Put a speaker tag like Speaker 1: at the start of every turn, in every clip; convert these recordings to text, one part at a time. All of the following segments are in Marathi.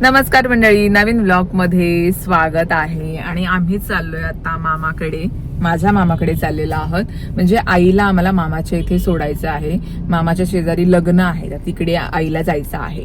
Speaker 1: नमस्कार मंडळी नवीन ब्लॉगमध्ये स्वागत आहे. आणि आम्ही चाललोय आता मामाकडे. माझ्या मामाकडे चाललेलो आहोत. म्हणजे आईला आम्हाला मामाच्या इथे सोडायचं आहे. मामाच्या शेजारी लग्न आहे तर तिकडे आईला जायचं आहे.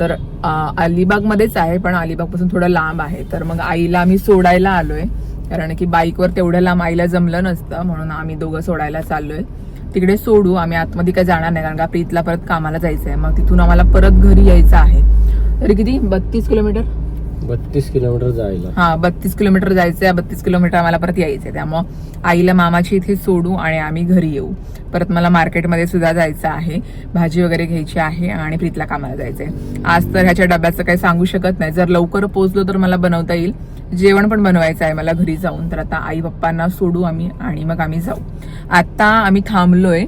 Speaker 1: तर अलिबाग मध्येच आहे पण अलिबागपासून थोडं लांब आहे. तर मग आईला आम्ही सोडायला आलोय. कारण की बाईकवर तेवढं लांब आईला जमलं नसतं म्हणून आम्ही दोघं सोडायला चाललोय. तिकडे सोडू आम्ही आतमध्ये काही जाणार नाही कारण का प्रीतला परत कामाला जायचं आहे मग तिथून आम्हाला परत घरी यायचं आहे. तरी किती? बत्तीस किलोमीटर?
Speaker 2: बत्तीस किलोमीटर जायला.
Speaker 1: हा बत्तीस किलोमीटर जायचंय बत्तीस किलोमीटर आम्हाला परत यायचंय. त्यामुळं आईला मामाची इथे सोडू आणि आम्ही घरी येऊ. परत मला मार्केटमध्ये सुद्धा जायचं आहे. भाजी वगैरे घ्यायची आहे आणि प्रीतला कामाला जायचंय. आज तर ह्याच्या डब्याचं काही सांगू शकत नाही. जर लवकर पोहोचलो तर मला बनवता येईल. जेवण पण बनवायचं आहे मला घरी जाऊन. तर आता आई पप्पांना सोडू आम्ही आणि मग आम्ही जाऊ. आता आम्ही थांबलोय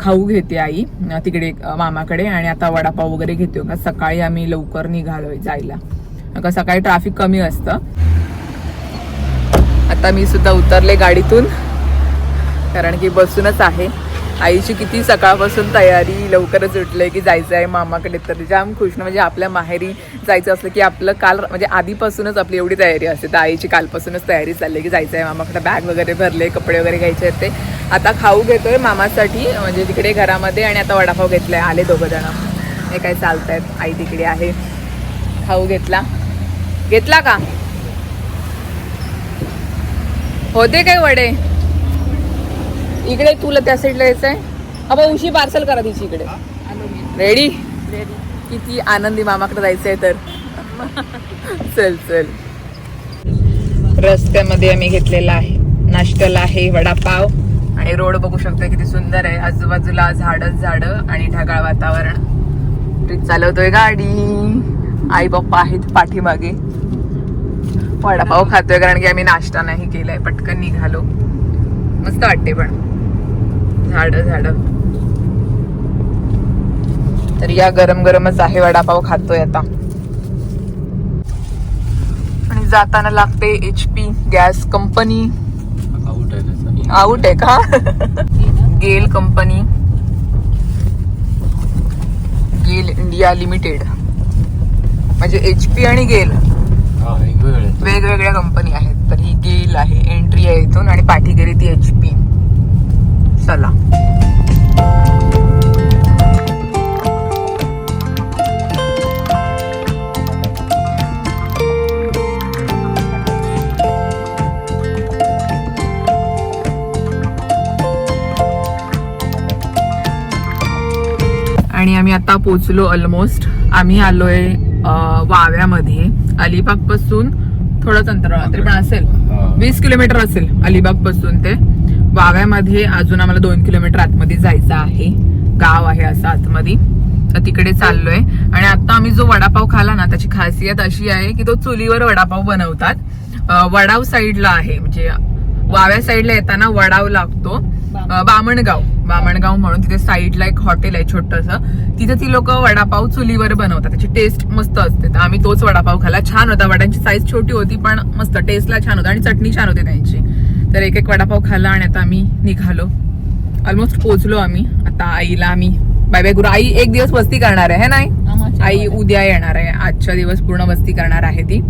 Speaker 1: खाऊ घेते आई तिकडे मामाकडे आणि आता वडापाव वगैरे घेतो का सकाळी आम्ही लवकर निघालोय जायला. का सकाळी ट्रॅफिक कमी असतं. आता मी सुद्धा उतरले गाडीतून. कारण की बसूनच आहे. आईची किती सकाळपासून तयारी लवकरच उठले की जायचं आहे मामाकडे. तर जाम खुश ना म्हणजे आपल्या माहेरी जायचं असलं की आपलं काल म्हणजे आधीपासूनच आपली एवढी तयारी असते. तर आईची कालपासूनच तयारी चालली की जायचं आहे मामाकडे. बॅग वगैरे भरले कपडे वगैरे घ्यायचे आहेत ते. आता खाऊ घेतोय मामासाठी म्हणजे तिकडे घरामध्ये आणि आता वडापाव घेतलाय आले दोघं जण. हे काय चालत आहेत आई तिकडे आहे. खाऊ घेतला. घेतला का? होते काय वडे? इकडे तुला त्या साईडला यायचंय. अबा उशी पार्सल करा तिची इकडे. रेडी किती आनंदी मामाकडे जायचंय तर. चल चल. रस्त्यामध्ये आम्ही घेतलेला आहे. नाश्त्याला आहे वडापाव. आणि रोड बघू शकतो किती सुंदर आहे. आजूबाजूला झाडच झाड आणि ढगाळ वातावरण. चालवतोय गाडी. आई पप्पा आहेत पाठीमागे. वडापाव खातोय कारण की आम्ही नाश्ता नाही केलाय. पटकन निघालो. मस्त वाटते पण. झाड झाड. तर या गरम गरमच आहे वडापाव खातोय आता. आणि जाताना लागते H P gas company.
Speaker 2: Out आहे
Speaker 1: का? GAIL company. GAIL India limited. म्हणजे एच पी आणि गेल. वेगवेगळ्या कंपनी आहेत. तर ही गेल आहे एंट्री आहे इथून आणि पाठी गेली ती एच पी चला. आणि आम्ही आता पोचलो ऑलमोस्ट आम्ही आलोय वाव्यामध्ये. अलिबागपासून थोडंच अंतर तरी पण असेल. वीस किलोमीटर असेल अलिबागपासून ते. वाव्यामध्ये अजून आम्हाला दोन किलोमीटर आतमध्ये जायचं आहे. गाव आहे असं आतमध्ये. तर तिकडे चाललोय. आणि आता आम्ही जो वडापाव खाला ना त्याची खासियत अशी आहे की तो चुलीवर वडापाव बनवतात. वडाव साईडला आहे. म्हणजे वाव्या साईडला येताना वडाव लागतो. बामणगाव. बामणगाव म्हणून तिथे साईडला एक हॉटेल आहे छोटस. तिथे ती लोक वडापाव चुलीवर बनवतात. त्याची टेस्ट मस्त असते. तर आम्ही तोच वडापाव खाला छान होता. वड्यांची साईज छोटी होती पण मस्त. टेस्टला छान होता. आणि चटणी छान होती त्यांची. तर एक एक वडापाव खाल्ला आणि आता आम्ही निघालो. ऑलमोस्ट पोहोचलो आम्ही. आता आईला आम्ही बाय बाय गुरु आई एक दिवस वस्ती करणार आहे है नाही? आई उद्या येणार आहे. आजच्या दिवस पूर्ण वस्ती करणार आहे ती.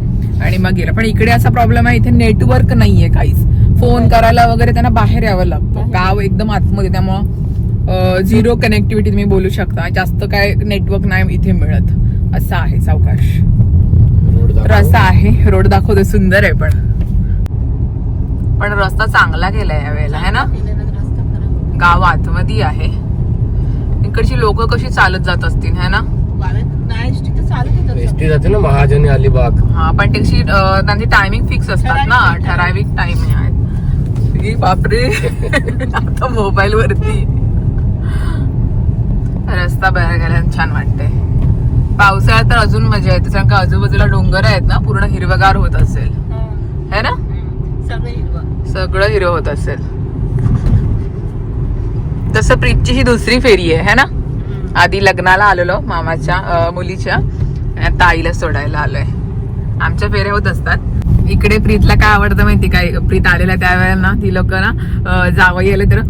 Speaker 1: आणि मग गेलं. पण इकडे असा प्रॉब्लेम आहे इथे नेटवर्क नाहीये काहीच. फोन करायला वगैरे त्यांना बाहेर यावं लागतं. गाव एकदम आतमध्ये त्यामुळं झिरो कनेक्टिव्हिटी तुम्ही बोलू शकता. जास्त काय नेटवर्क नाही इथे मिळत. असं आहे सावकाश.
Speaker 2: रोड
Speaker 1: तर. असा आहे. रोड दाखवतो सुंदर आहे पण. पण रस्ता चांगला केलाय या वेळेला है ना? गाव आतमध्ये आहे. इकडची लोक कशी चालत जात असतील है ना?
Speaker 2: एसटी जाते ना महाजनी अलिबाग.
Speaker 1: हा पण त्याची त्यांची टायमिंग फिक्स असतात ना ठराविक टाइम आहेत. बापरे. आता मोबाईल वरती. रस्ता बाहेर गेला छान वाटतंय. पावसाळ्यात तर अजून मजा येते कारण का आजूबाजूला डोंगर आहेत ना पूर्ण हिरवगार होत असेल. है. ना? सगळं हिरव होत असेल. तसं प्रीतची ही दुसरी फेरी आहे है ना? आधी लग्नाला आलेलो मामाच्या मुलीच्या. आता आईला सोडायला आलोय. आमच्या फेऱ्या होत असतात. इकडे प्रीतला काय आवडतं माहिती काय प्रीत आलेला त्यावेळेला ना ती लोक ना अं, जावई आले तर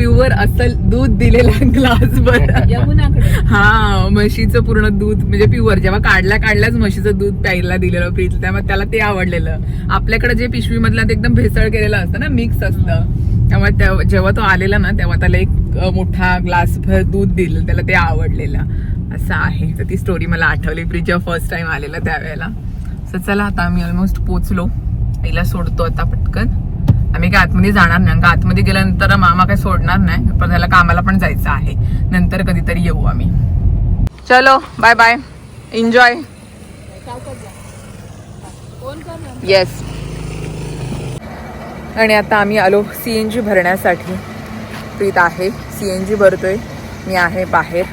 Speaker 1: प्युअर असल दूध दिलेला ग्लास भर
Speaker 3: यमुनाकडे.
Speaker 1: हा म्हशीचं पूर्ण दूध म्हणजे प्युअर जेव्हा काढल्या काढल्याच म्हशीचं दूध प्यायला दिलेलं प्रीत त्यामुळे त्याला ते आवडलेलं. आपल्याकडे जे पिशवी मधलं ते एकदम भेसळ केलेलं असतं ना मिक्स असतं. त्यामुळे त्या- जेव्हा तो आलेला ना तेव्हा त्याला एक मोठा ग्लास भर दूध दिलं त्याला ते आवडलेलं. असं आहे. तर ती स्टोरी मला आठवली. प्रीत जेव्हा फर्स्ट टाइम आलेला त्यावेळेला. तर चला आता आम्ही ऑलमोस्ट पोचलो. आईला सोडतो आता पटकन. आम्ही काय आतमध्ये जाणार नाही. का आतमध्ये गेल्यानंतर मामा काय सोडणार नाही. पण त्याला कामाला पण जायचं आहे. नंतर कधीतरी येऊ आम्ही. चलो बाय बाय एन्जॉय येस आणि आता आम्ही आलो सी एन जी भरण्यासाठी. प्रीत आहे. सी एन जी भरतोय. मी आहे बाहेर.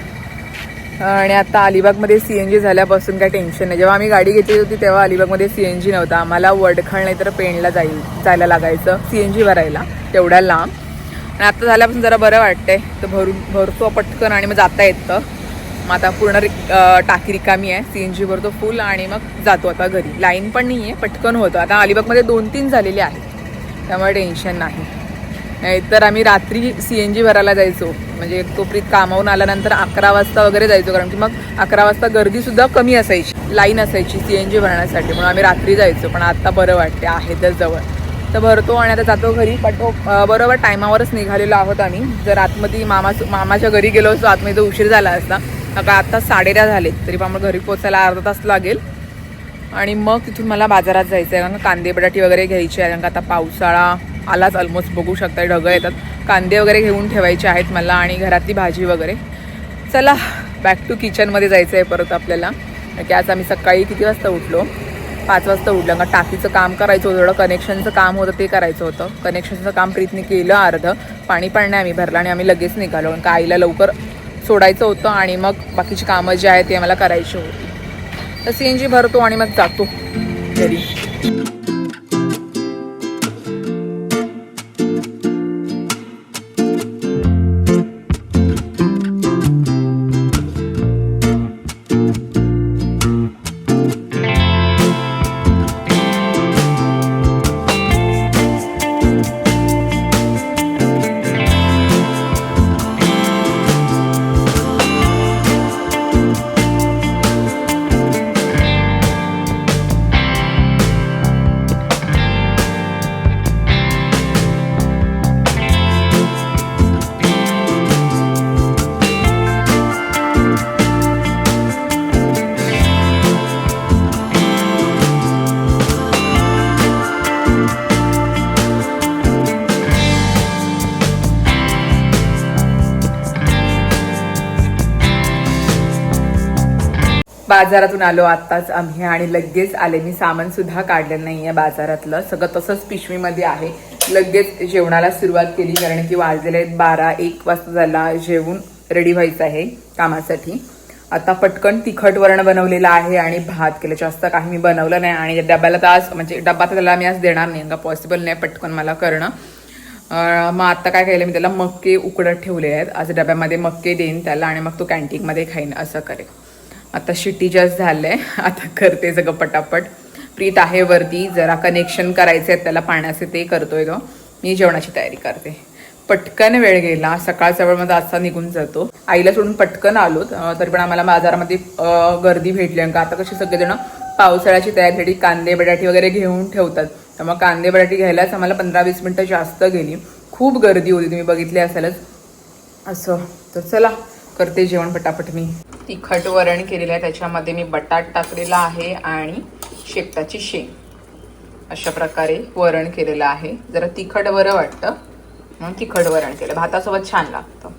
Speaker 1: आणि आता अलिबागमध्ये सी एन जी झाल्यापासून काय टेन्शन नाही. जेव्हा आम्ही गाडी घेतली होती तेव्हा अलिबागमध्ये सी एन जी नव्हता. आम्हाला वडखळ नाही तर पेणला जाईल जायला लागायचं. सी एन जी भरायला तेवढ्या लांब. आणि आता झाल्यापासून जरा बरं वाटतंय. तर भरून भरतो पटकन आणि मग जाता येतं. मग आता पूर्ण टाकी रिकामी आहे. सी एन जी भरतो फुल आणि मग जातो आता घरी. लाईन पण नाही आहे पटकन होतं. आता अलिबागमध्ये दोन तीन झालेले आहेत. त्यामुळे टेन्शन नाही. नाहीतर आम्ही रात्री सी एन जी भरायला जायचो. म्हणजे तो प्रीत कामावून आल्यानंतर अकरा वाजता वगैरे जायचो कारण की मग अकरा वाजता गर्दी सुद्धा कमी असायची लाईन असायची सी एन जी भरण्यासाठी. म्हणून आम्ही रात्री जायचो पण आता बरं वाटते आहे तर जवळ. तर भरतो आणि आता जातो घरी पटो बरोबर टायमावरच निघालेलो आहोत आम्ही. जर आतमध्ये मामा मामाच्या घरी गेलो असतो आतमध्ये तर उशीर झाला असता. का आत्ता साडेदहा झाले तरी पण घरी पोचायला अर्धा तास लागेल. आणि मग तिथून मला बाजारात जायचं आहे कारण का कांदे बटाटी वगैरे घ्यायची आहे कारण का आता पावसाळा आलाच ऑलमोस्ट बघू शकता ढगं येतात. कांदे वगैरे घेऊन ठेवायचे आहेत मला आणि घरातली भाजी वगैरे. चला बॅक टू किचनमध्ये जायचं आहे परत आपल्याला. की आज आम्ही सकाळी किती वाजता उठलो? पाच वाजता उठलं. का टाकीचं काम करायचं होतं थोडं कनेक्शनचं काम होतं ते करायचं होतं. कनेक्शनचं काम प्रीतने केलं अर्धं. पाणी पण नाही आम्ही भरलं आणि आम्ही लगेच निघालो. कारण का आईला लवकर सोडायचं होतं आणि मग बाकीची कामं जी आहेत ती आम्हाला करायची होती. तर सी एन जी भरतो आणि मग जातो. घरी. बाजारातून आलो आत्ताच आम्ही आणि लगेच आले. मी सामान सुद्धा काढलेलं आहे बाजारातलं. सगळं तसंच पिशवीमध्ये आहे. लगेच जेवणाला सुरुवात केली कारण की वाजलेले आहेत बारा एक वाजता झाला. जेवून रेडी व्हायचं आहे कामासाठी. आता पटकन तिखट वरण बनवलेलं आहे आणि भात केलं. जास्त काही मी बनवलं नाही आणि डब्याला तर आज म्हणजे डब्बा तर त्याला मी आज देणार नाही. का पॉसिबल नाही पटकन मला करणं. मग आता काय केलं मी त्याला मक्के उकडत ठेवले आहेत. आज डब्यामध्ये मक्के देईन त्याला आणि मग तो कॅन्टीनमध्ये खाईन. असं करेल आता शिट्टी जस्ट झालंय. आता करते सगळं पटापट. प्रीत आहे वरती. जरा कनेक्शन करायचे आहेत त्याला पाण्याचे ते करतोय तो. मी जेवणाची तयारी करते. पटकन वेळ गेला. सकाळचा वेळ माझा असा निघून जातो. आईला सोडून पटकन आलो. तरी पण आम्हाला बाजारामध्ये गर्दी भेटली आणि का आता कशी सगळेजण पावसाळ्याची तयारीसाठी कांदे बटाटी वगैरे घेऊन ठेवतात. त्यामुळे कांदे बटाटी घ्यायलाच आम्हाला पंधरा वीस मिनिटं जास्त गेली. खूप गर्दी होती. तुम्ही बघितली असालच. असं. तर चला. करते जेवण पटापट मी. तिखट वरण केलेलं आहे त्याच्यामध्ये मी बटाट टाकलेला आहे आणि शेपटाची शेंग. अशा प्रकारे वरण केलेलं आहे. जरा तिखट बरं वाटतं. म्हणून तिखट वरण केलं. भातासोबत छान लागतं.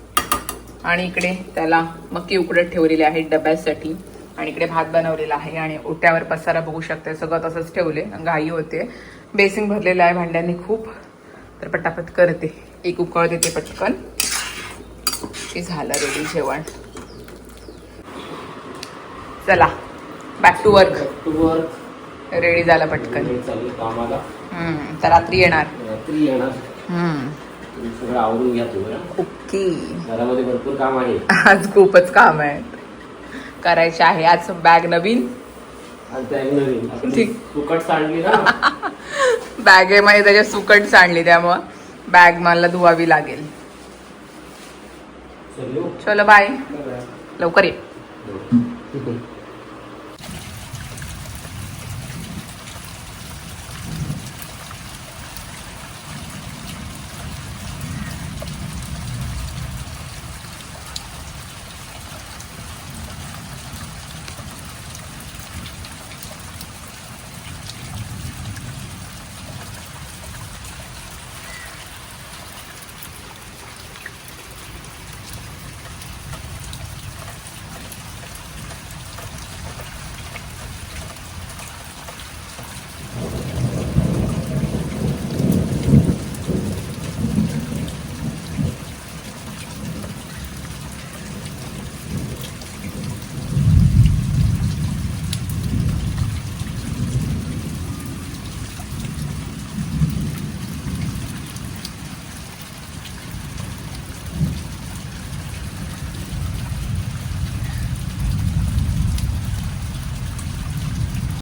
Speaker 1: आणि इकडे त्याला मक्की उकडत ठेवलेली आहे डब्यासाठी. आणि इकडे भात बनवलेला आहे आणि ओट्यावर पसारा बघू शकते सगळं तसंच ठेवले घाई होते. बेसिंग भरलेलं आहे भांड्यांनी खूप. तर पटापट करते. एक उकळ देते पटकन. की झालं रेडी जेवण. चला बॅक टू वर्क
Speaker 2: तू वर्क
Speaker 1: रेडी झाला पटकन.
Speaker 2: कामाला.
Speaker 1: तर रात्री येणार.
Speaker 2: रात्री येणार. आवरून घ्या.
Speaker 1: ओके.
Speaker 2: घरामध्ये भरपूर काम आहे.
Speaker 1: आज खूपच काम आहे. करायचे आहे आज बॅग नवीन.
Speaker 2: सुकट सांडली ना.
Speaker 1: बॅगेमध्ये त्याच्या सुकट सांडली त्यामुळं बॅग मला धुवावी लागेल. चल
Speaker 2: बाय. लवकर ये.